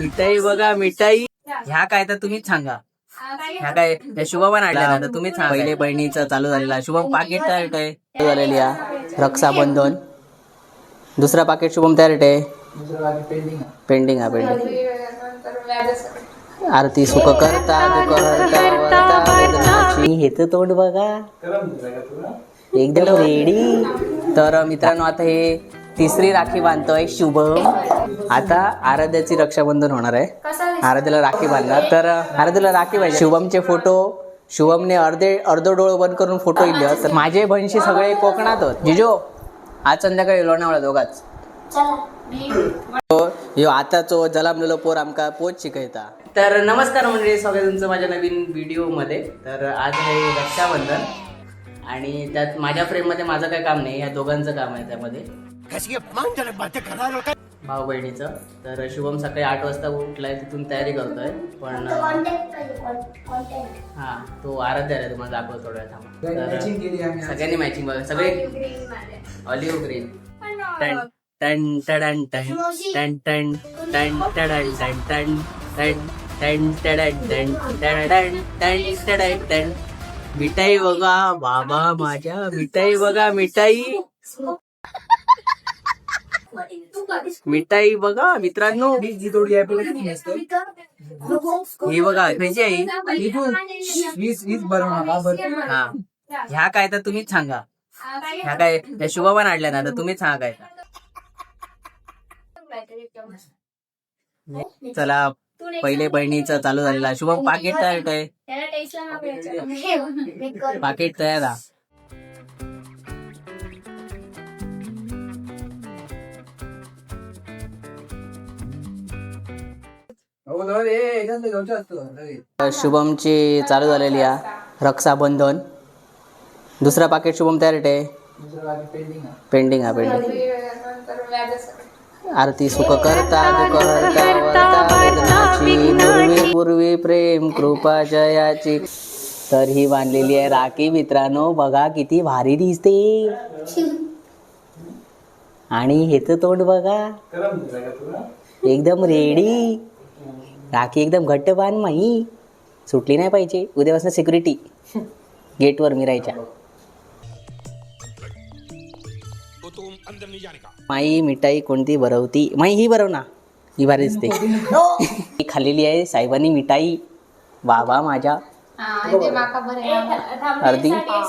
मिठाई बघा मिठाई. ह्या काय तर तुम्हीच सांगा. ह्या काय शुभम शुभमन आणल्या ना तर तुम्हीच पहिले बहिणीचं चालू झालेला. शुभम पाकिट तयार आहे. चालू झालेली रक्षाबंधन. दुसरा पाकिट शुभम तयार आहे. पेंडिंग हा पेंडिंग आरती सुख करता दुःख तोंड बघा. एकदम रेडी तर मित्रांनो आता हे तिसरी राखी बांधतोय शुभम आता आराध्याची रक्षाबंधन होणार आहे. आराध्याला राखी बांधणार तर आराध्याला राखी पाहिजे शुभमचे फोटो शुभमने अर्धे अर्ध डोळं बंद करून फोटो इले तर माझे बहिणशी सगळे कोकणात होत जिजो आज संध्याकाळी लोणावळा दोघाच. ह्यो आताचो जलामलेलो पोर आमका पोच शिकयता. तर नमस्कार मंडळी स्वागत तुमचं माझ्या नवीन व्हिडिओमध्ये. तर आज आहे रक्षाबंधन. आणि त्यात माझ्या फ्रेममध्ये माझं काही काम नाही या दोघांचं काम आहे त्यामध्ये. भाऊ बहिणीचं. तर शुभम सकाळी आठ वाजता उठलाय तिथून तयारी करतोय. पण हा तो आराध्य आहे तुम्हाला दाखव थोड्या वेळ थांबा. तर सगळ्यांनी मॅचिंग बघा. सगळे ऑलिव्ह ग्रीन टन टन टडन टन टन टन टन टडन टन टन टन टन टडन टन टडन टन टडन टन मिठाई बघा बाबा माझ्या मिठाई बघा मिठाई. मिठाई बघा मित्रांनो. हे बघा खायची आहे हा ह्या काय तर तुम्हीच सांगा. ह्या काय त्या शुभमन आणल्या ना तर तुम्हीच सांगा काय चला पहिले बहिणीचं चालू झालेला शुभम पाकिट तयार आहे पाकिट तयार आहे. शुभमची चालू झालेली आहे. रक्षाबंधन. दुसरा पाकिट शुभम तयार आहे. पेंडिंग हा पेंडिंग आरती सुख करता दुख हरता वरता वेदनाची पूर्वी पूर्वी प्रेम कृपा जयाची. तर ही बांधलेली आहे राखी मित्रांनो बघा किती भारी दिसते. आणि हेच तोंड बघा. एकदम रेडी. राखी एकदम घट्ट बांध माही सुटली नाही पाहिजे. उद्यापासून सिक्युरिटी गेटवर मिरायच्या. माई मिठाई कोणती भरवती? माई ही भरव ना ही भारी दिसते. ही खाल्लेली आहे साहेबांनी मिठाई बाबा माझ्या. अर्धी. हा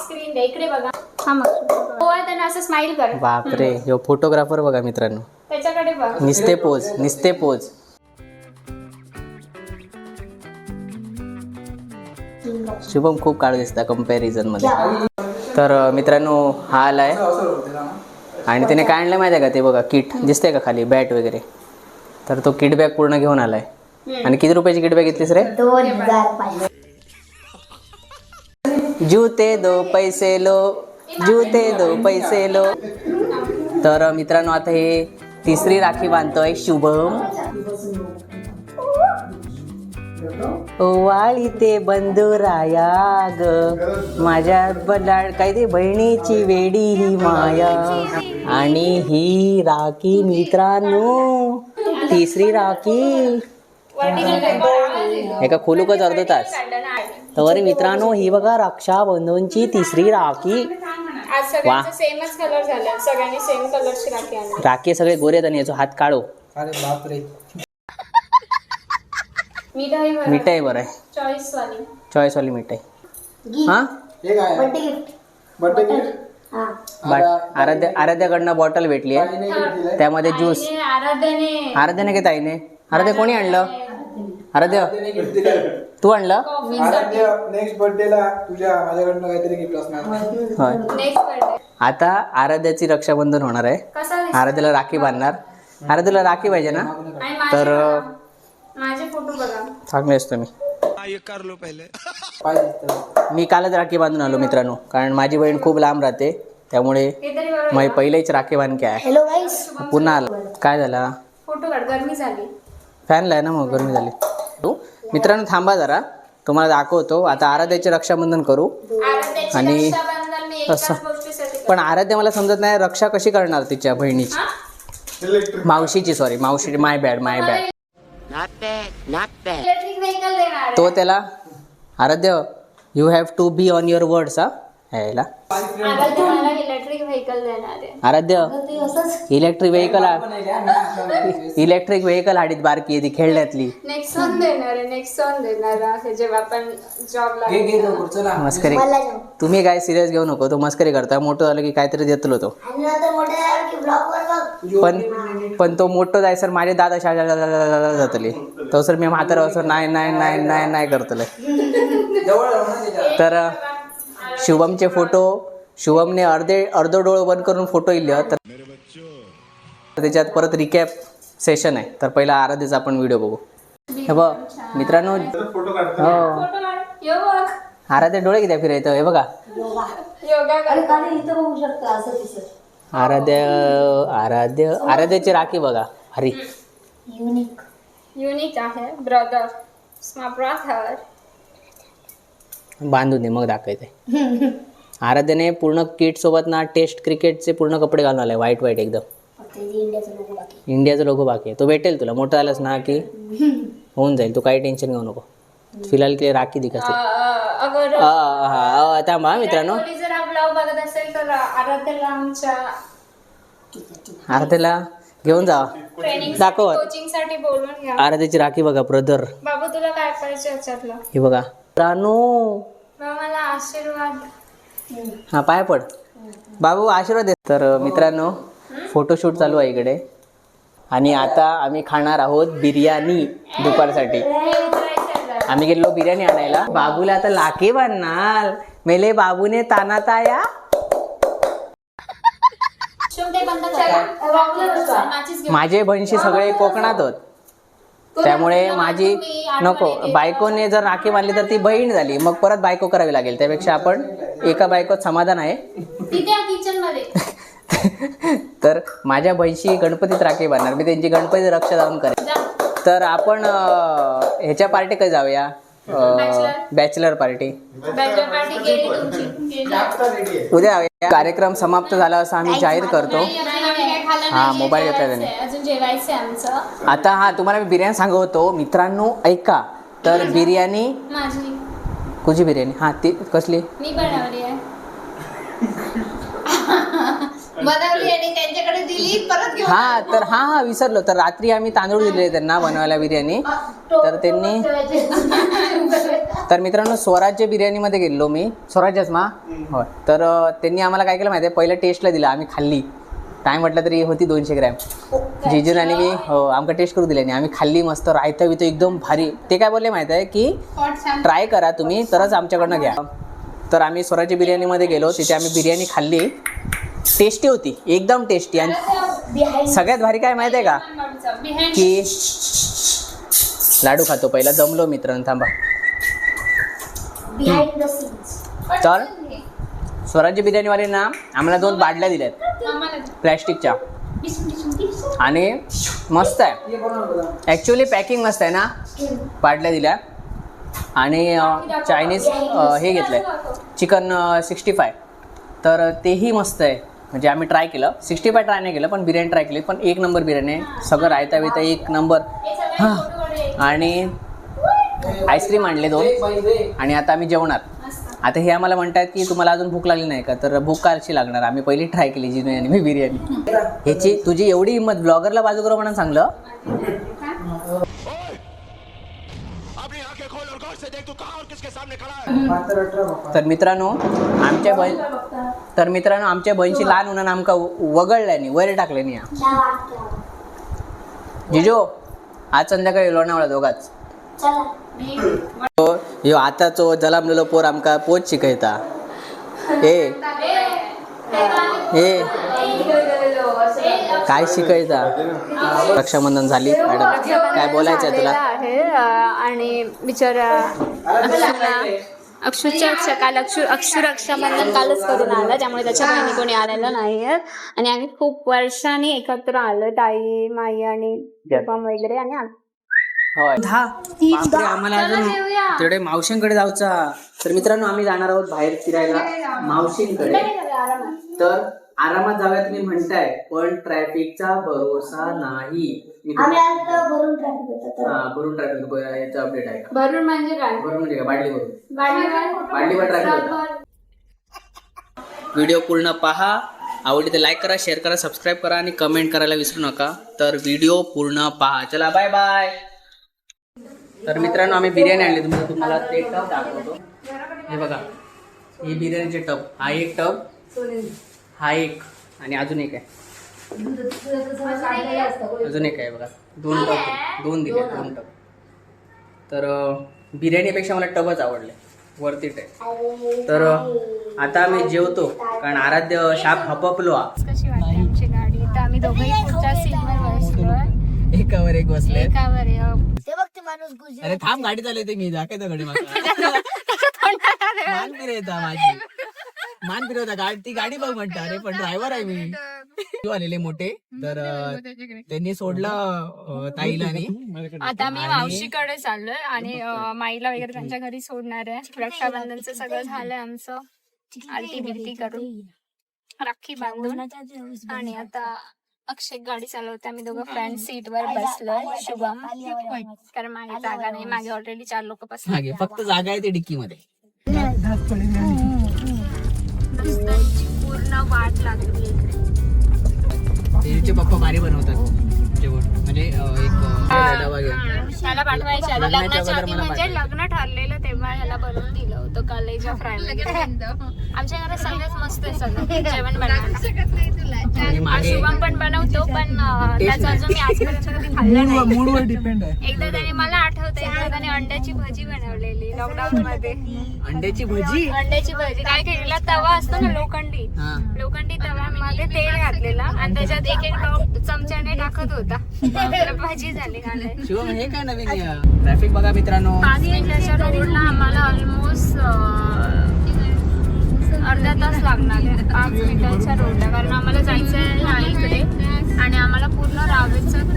हो बापरे ह्यो फोटोग्राफर बघा मित्रांनो. त्याच्याकडे बघ. निस्ते पोज निस्ते पोज शुभम खूप काळ दिसता कंपॅरिझनमध्ये. तर मित्रांनो हा आलाय आणि त्याने काय आणलं माहिती आहे का ते बघा किट. दिसते का खाली? बॅट वगैरे. तर तो किट बॅग पूर्ण घेऊन आलाय. आणि किती रुपयाची किट बॅग घेतलीस रे? जूते दो पैसे लो जूते दो पैसे लो. तर मित्रांनो आता हे तिसरी राखी बांधतोय शुभम. वाळी ते बंधुराया ग. माझ्या बलाड काय ते बहिणीची वेडी ही माया. आणि ही राखी मित्रांनो तिसरी राखी. एका खोलूकच अर्ध तास. तर मित्रांनो ही बघा रक्षाबंधनची तिसरी राखी. आज सगळ्यांचं सेमच कलर झालं. सगळ्यांनी सेम कलरची राखी आणली. राखी सगळे गोरे आणि याचा हात काढो मिठाई बरं. मिठाई बरं आहे. चॉईस वाली. चॉईस वाली मिठाई. हा? बाट आराध्या आराध्याकडनं बॉटल भेटली आहे. त्यामध्ये ज्यूस. आराध्याने आराध्याने काय ताईने आराध्या कोणी आणलं? आराध्य. तू आणलं? नेक्स्ट बर्थडेला तुझ्या माझ्याकडनं काहीतरी गिफ्ट असणार. होय. नेक्स्ट बर्थडे आता आराध्याची रक्षाबंधन होणार आहे? आराध्याला राखी बांधणार. आराध्याला राखी पाहिजे ना? तर बघा. माझे फोटो बघा. चांगले असतो मी. मी कालच राखी बांधून आलो मित्रांनो कारण माझी बहीण खूप लांब राहते त्यामुळे हे मग पहिलेच राखी बांधके आहे हॅलो गाईस पुन्हा आला. काय झाला? फोटो काढ गरमी झाली. फॅन लाय ना मग गरमी झाली. तू मित्रांनो थांबा जरा. तुम्हाला दाखवतो. आता आराध्याचे रक्षाबंधन करू. आराध्याची आणि रक्षाबंधन मी एकाच असं. गोष्टीसाठी पण आराध्य मला समजत नाही रक्षा कशी करणार तिच्या बहिणीची? मावशीची सॉरी मावशी माय बॅड माय बॅड तो त्याला Aaradhya you have to be on your words हा? यायला आराध्य इलेक्ट्रिक व्हेकल देणार आहे. Aaradhya electric vehicle electric vehicle हाडीत बारकी आहे ती खेळण्यातली. नेक्सॉन देणार आहे नेक्सॉन देणार आहे. जेव्हा आपण जॉबला घे घे लवकर, चला. मस्करी. तुम्ही काय सिरियस घेऊ नको तो मस्करी करता मोठं झालं की काहीतरी देतलो तो. पण पण तो मोठं जाय सर माझे दादा शाळा जातले. तो सर मी म्हातारा असं नाही नाही नाही नाही नाही करतले. तर शुभमचे फोटो शुभमने अर्धे अर्धो डोळ बंद करून फोटो इले तर त्याच्यात परत रिकॅप सेशन आहे. तर पहिला आराध्यचा आपण व्हिडिओ बघू. हे बघ मित्रांनो हो. आराध्य डोळे किती फिरायचं हे बघा. आराध्य आराध्य आराध्याची राखी बघा. हरी. युनिक. आहे. ब्रदर. ब्रदर. बांधून दे मग दाखवायचे आराध्याने पूर्ण किट सोबत ना टेस्ट क्रिकेटचे पूर्ण कपडे घालून आले व्हाईट व्हाईट एकदम. इंडियाचा लोगो बाकी आहे. तो भेटेल तुला मोठा झालास ना की? होऊन जाईल तू काही टेन्शन घेऊ नको. फिलहाल ते राखी दिखत. अगर थांबा हा मित्रांनो. कोणी जर आपला बघत असेल तर आराध्याला आमच्या आराध्याला घेऊन जा. ट्रेनिंग दाखव. कोचिंगसाठी बोलून घ्या. आराध्याची राखी बघा ब्रदर बाबू तुला काय पाहिजे याच्यातलं? हे बघा. रानू. मला आशीर्वाद. हा पाय पड. बाबू आशीर्वाद दे तर अ, मित्रांनो फोटोशूट चालू आहे इकडे. आणि आता आम्ही खाणार आहोत बिर्याणी दुपारसाठी. आम्ही गेलो बिर्याणी आणायला. बाबूला आता लाके बांधणार मेले बाबूने ताना ताया. माझे बहिणशी सगळे कोकणात होत. त्यामुळे माझी नको बायकोने जर राखी बांधली तर ती बहीण झाली. मग परत बायको करावी लागेल. त्यापेक्षा आपण एका बायकोत समाधान आहे. तर माझ्या बहिणशी गणपतीत राखी बांधणार. मी त्यांची गणपती रक्षा जाऊन करेन. जा. तर आपण अं, ह्याच्या पार्टी काय जाऊया? बॅचलर पार्टी बॅचलर पार्टी गेली तुमची. गेली. आता रेडी आहे. उद्या जाऊया. कार्यक्रम समाप्त झाला असं आम्ही जाहीर करतो. नाही, अजून आम्ही काय खाल्लं हा, मोबाईल घेतला जेवायचंय. अजून जेवायचंय आमचं. आता हा तुम्हाला मी बिर्याणी सांगत. होतो मित्रांनो ऐका. तर बिर्याणी माझी. कुठची बिर्याणी? हा ती कसली? मी बनवली आहे. बनवली आणि त्यांच्याकडे दिली परत घेऊन हा तर हा हा विसरलो. तर रात्री आम्ही तांदूळ दिले त्यांना बनवायला बिर्याणी. तर त्यांनी तर मित्रांनो स्वराज्य बिर्याणीमध्ये गेलो मी. स्वराज्यच मा? होय. तर अं, त्यांनी आम्हाला काय केलं माहिती आहे पहिलं टेस्टला दिलं. आम्ही खाल्ली. काय म्हटलं तरी होती दोनशे ग्रॅम. जिजून आणि मी हो आमका टेस्ट करू दिले नाही. आम्ही खाल्ली मस्त. रायता बितं एकदम भारी. ते काय बोलले माहिती आहे की सांग. ट्राय करा तुम्ही तरच आमच्याकडनं घ्या. तर आम्ही स्वराज्य बिर्याणीमध्ये गेलो. तिथे आम्ही बिर्याणी खाल्ली. टेस्टी होती एकदम टेस्टी. आणि सगळ्यात भारी काय माहिती आहे का की लाडू खातो पहिला दमलो मित्रांनो थांबा. तर स्वराज्य बिर्याणीवाले ना आम्हाला दोन बाटल्या दिल्यात. प्लॅस्टिकच्या. आणि मस्त आहे. हे. ॲक्च्युली पॅकिंग मस्त आहे ना? बाटल्या दिल्या. आणि चायनीज हे घेतलं आहे चिकन सिक्स्टी फाय तर तेही मस्त आहे. म्हणजे आम्ही ट्राय केलं. सिक्स्टी फाय ट्राय नाही केलं पण बिर्याणी ट्राय केली. पण एक नंबर बिर्याणी सगळं रायता बिता एक नंबर आणि आईस्क्रीम आणले दोन. आणि आता आम्ही जेवणार. आता हे आम्हाला म्हणतात की तुम्हाला अजून भूक लागली नाही का? तर भूक कालची लागणार. आम्ही पहिली ट्राय केली जिनू आणि मी बिर्याणी. ह्याची तुझी एवढी हिंमत ब्लॉगरला बाजू करू म्हणून सांगलं. तर मित्रांनो आमच्या बहीण तर मित्रांनो आमच्या बहिणीची लहान उन्हानं आमका वगळल्यानी वर टाकल्यानी जिजो आज संध्याकाळी लोणावळा दोघाच. हो, ह्यो आताचो जलामलेलो पोर आमका पोच शिकयता. ए. ए. काय शिकायचा रक्षाबंधन झाली मॅडम. काय बोलायचं आहे तुला? आणि बिचारा अक्षुला अक्षुच्या रक्षा काल अक्षु अक्षु रक्षाबंधन कालच करून आलं त्यामुळे त्याच्या बहिणी कोणी आलेलं नाहीये. आणि आम्ही खूप वर्षांनी एकत्र आलो ताई माई आणि शुभम वगैरे आणि. होय. बापरे, आम्हाला अजून तिकडे मावशींकडे जायचा तर मित्रांनो आम्ही जाणार आहोत बाहेर फिरायला मावशींकडे. तर आरामात जाऊया तुम्ही म्हणताय पण ट्रॅफिकचा भरोसा नाही. मी तुम्हाला- हा भरून ट्रॅफिक याचा अपडेट आहे का भरून म्हणजे काय? भरून म्हणजे काय? बाटली भरून बाटलीवर ट्रॅफिक होता. व्हिडिओ पूर्ण पहा. आवडली तर लाईक करा शेअर करा सबस्क्राईब करा आणि कमेंट करायला विसरू नका. तर व्हिडिओ पूर्ण पहा. चला बाय बाय तर मित्रांनो आम्ही बिर्याणी आणली. तुम्हाला तुम्हाला ते टप दाखवतो. हे बघा. हे बिर्याणीचे टप हा एक टप हा एक आणि अजून एक आहे. अजून एक आहे बघा. दोन टप दोन दिले दोन. टप तर बिर्याणीपेक्षा मला टबच आवडले. वरतीट आहे तर आता आम्ही जेवतो कारण आराध्य शाप हपपलो. कशी वाटते आमची गाडी? तर आम्ही दोघंही पुढच्या सीटवर बसलोय. एकावर एक बसले. एकावर. अरे थांब गाडी चालवते मी. दाखवतो गाडी फिरवता माझी. मान फिरवता गाडी ती गाडी बघ म्हणता अरे पण ड्रायव्हर आहे मी. तू आलेले मोठे तर त्यांनी सोडलं अं, ताईला आणि आता मी मावशीकडे चाललोय आणि अं, माईला वगैरे त्यांच्या घरी सोडणार आहे. रक्षाबंधनचं सगळं झालंय आमचं. आरती बिरती करून. राखी बांधून. आणि आता अक्षय गाडी चालवते आम्ही दोघं फ्रंट सीट वर बसलोय. शुभम. कारण मागे जागा नाही. मागे ऑलरेडी चार लोक बसले. मागे फक्त जागा आहे ती डिक्की मध्ये रस्त्याची पूर्ण वाट लागली. पप्पा भारी बनवतात जेवण. म्हणजे एक डबा घेऊन. लग्नाच्या आधी म्हणजे. लग्न ठरलेलं तेव्हा ह्याला बनवून दिलं होतं कलेजा फ्राय आमच्या घरात सगळ्यात मस्त आहे सगळं. जेवण शुभम पण बनवतो पण त्याचं अजून मी आजपर्यंत कधी खाल्लं नाही. मूडवर डिपेंड आहे. एकदा त्याने मला अंड्याची भजी बनवलेली लॉकडाऊन मध्ये अंड्याची भजी? अंड्याची भजी. काय केलेला तवा असतो ना लोखंडी. हा. लोखंडी तव्यामध्ये तेल घातलेला आणि त्याच्यात एक एक चमच्याने टाकत होता. तर भजी झाली हे काय नवीन ट्रॅफिक बघा मित्रांनो. रोडला आम्हाला ऑलमोस्ट अर्धा तास लागणार आहे. पाच मिनिटाच्या रोडला. कारण आम्हाला जायचं आहे इकडे आणि आम्हाला पूर्ण रावेचं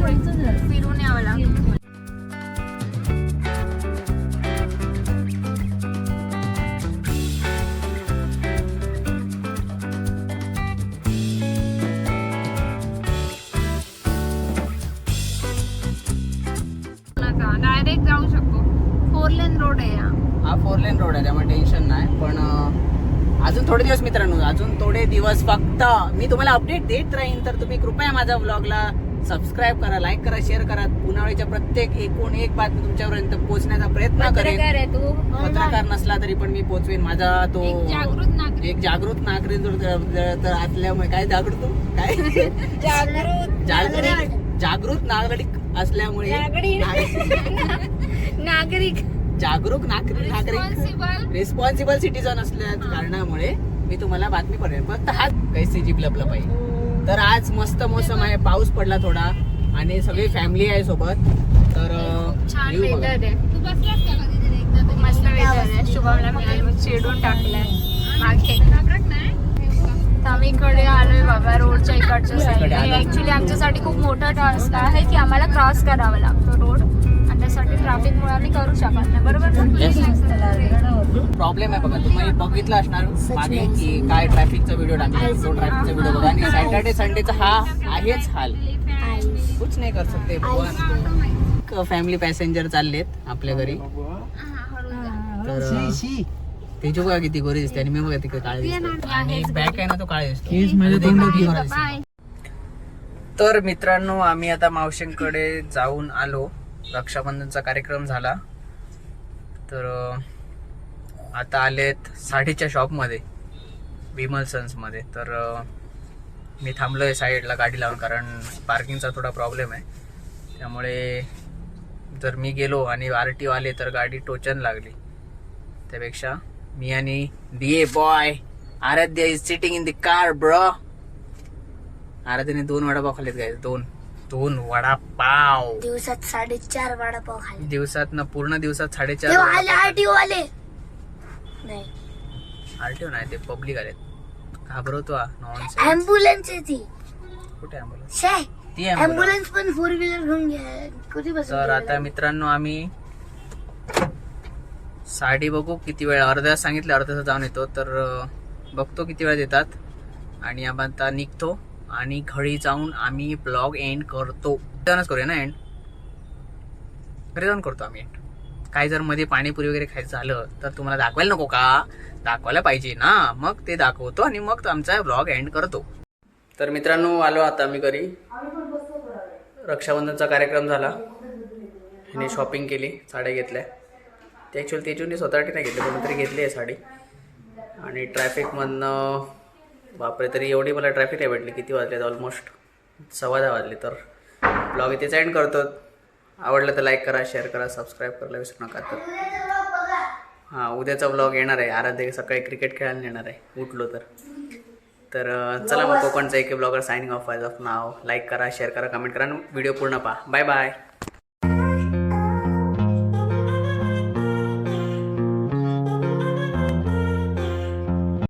फिरून यावं लागतं हा हा फोर लेन रोड आहे त्यामुळे टेन्शन नाही. पण अजून थोडे दिवस मित्रांनो अजून थोडे दिवस फक्त मी तुम्हाला अपडेट देत राहीन. तर तुम्ही कृपया माझ्या ब्लॉगला सबस्क्राईब करा लाईक करा शेअर करा. पुनावळीच्या प्रत्येक एकूण एक बातमी तुमच्यापर्यंत पोहोचण्याचा प्रयत्न करेन. पत्रकार तू. पत्रकार नसला तरी पण मी पोहोचवेन. माझा तो एक जागृत नागरिक. तर असल्यामुळे काय जागृत हो? काय? जागृत जागृत नागरिक. असल्यामुळे नागरिक. जागरूक नागरिक. रिस्पॉन्सिबल सिटीजन असल्या कारणामुळे मी तुम्हाला बातमी पडेल. फक्त हाच कैसे जिबलपलं पाहिजे. तर आज मस्त मोसम आहे. पाऊस पडला थोडा आणि सगळी फॅमिली आहे सोबत. तर अं, छान view बघा. वेदर आहे. तू बसलास का कधी तरी एकदा? तरी? मस्त वेदर आहे. शुभमला मी चिडून टाकलाय. मागे. तर आम्ही इकडे आलोय बाबा रोडच्या इकडच्या इकडे साईड आलो. ऍक्च्युली आमच्यासाठी खूप मोठा टास्क आहे की आम्हाला क्रॉस करावा लागतो रोड. आणि त्यासाठी ट्रॅफिकमुळे आम्ही करू शकत नाही. बरोबर ना? प्रॉब्लेम आहे बघा तुम्ही बघितलं असणार मागे की काय ट्रॅफिकचा व्हिडिओ टाकला तो ट्रॅफिकचा व्हिडिओ बघा. आणि सॅटर्डे संडेचा हा आहेच हाल. कुछ नाही कर सकते फॅमिली पॅसेंजर चाललेत आपल्या घरी. तर त्याची बघा किती गोरी दिसते आणि मी बघा तिकडे काळे दिसते. आणि बॅक आहे ना तो काळे दिसतो. तर मित्रांनो आम्ही आता मावशींकडे जाऊन आलो. रक्षाबंधनचा कार्यक्रम झाला. तर आता आलेत साडीच्या शॉपमध्ये विमल सन्समध्ये तर मी थांबलो आहे साईडला गाडी लावून कारण पार्किंगचा थोडा प्रॉब्लेम आहे. त्यामुळे जर मी गेलो आणि आर टी आले तर गाडी टोचन लागली. त्यापेक्षा मी आणि डी ए boy Aaradhya is sitting in the car ब्र आराध्याने दोन वडापाव खाल्लेत गाय दोन. दोन वडापाव. दिवसात साडेचार वडापाव खाल्ले. दिवसात ना पूर्ण दिवसात साडेचार तेव्हा आले वडापाव आरटीओ आले नाही. आरटीओ नाही ते पब्लिक आलेत. घाबरवतो नॉन ऍम्ब्युलन्स आहे ती. कुठे ॲम्ब्युलन्स? शे ती पण फोर व्हीलर घेऊन घ्या कधी बस तर आता मित्रांनो आम्ही साडी बघू किती वेळ अर्ध्या सांगितलं अर्ध्या तास जाऊन येतो. तर अं, बघतो किती वेळ देतात. आणि आपण आता निघतो. आणि घरी जाऊन आम्ही ब्लॉग एंड करतो. जाऊनच करूया ना एंड घरी जाऊन करतो आम्ही एंड काय जर मध्ये पाणीपुरी वगैरे खायचं झालं तर तुम्हाला दाखवायला नको का? दाखवायला पाहिजे ना. मग ते दाखवतो आणि मग आमचा ब्लॉग एंड करतो. तर मित्रांनो आलो आता आम्ही घरी. रक्षाबंधनचा कार्यक्रम झाला. आणि शॉपिंग केली साड्या घेतल्या. ते ॲक्च्युअली तेजूने स्वतःसाठी नाही घेतली तरी घेतली आहे साडी. आणि ट्रॅफिकमधनं बापरे तरी एवढी मला ट्रॅफिक आहे भेटली. किती वाजले ऑलमोस्ट सव्वा दहा वाजले. तर ब्लॉग इथेच एंड करतो. आवडलं तर लाईक करा शेअर करा सबस्क्राईब करायला विसरू नका. तर हां उद्याचा ब्लॉग येणार आहे. आराध्य सकाळी क्रिकेट खेळायला येणार आहे. उठलो तर. तर चला मग कोकणचा एक ब्लॉगर सायनिंग ऑफ ऑफ नाव लाईक करा शेअर करा कमेंट करा. आणि व्हिडिओ पूर्ण पहा. Bye bye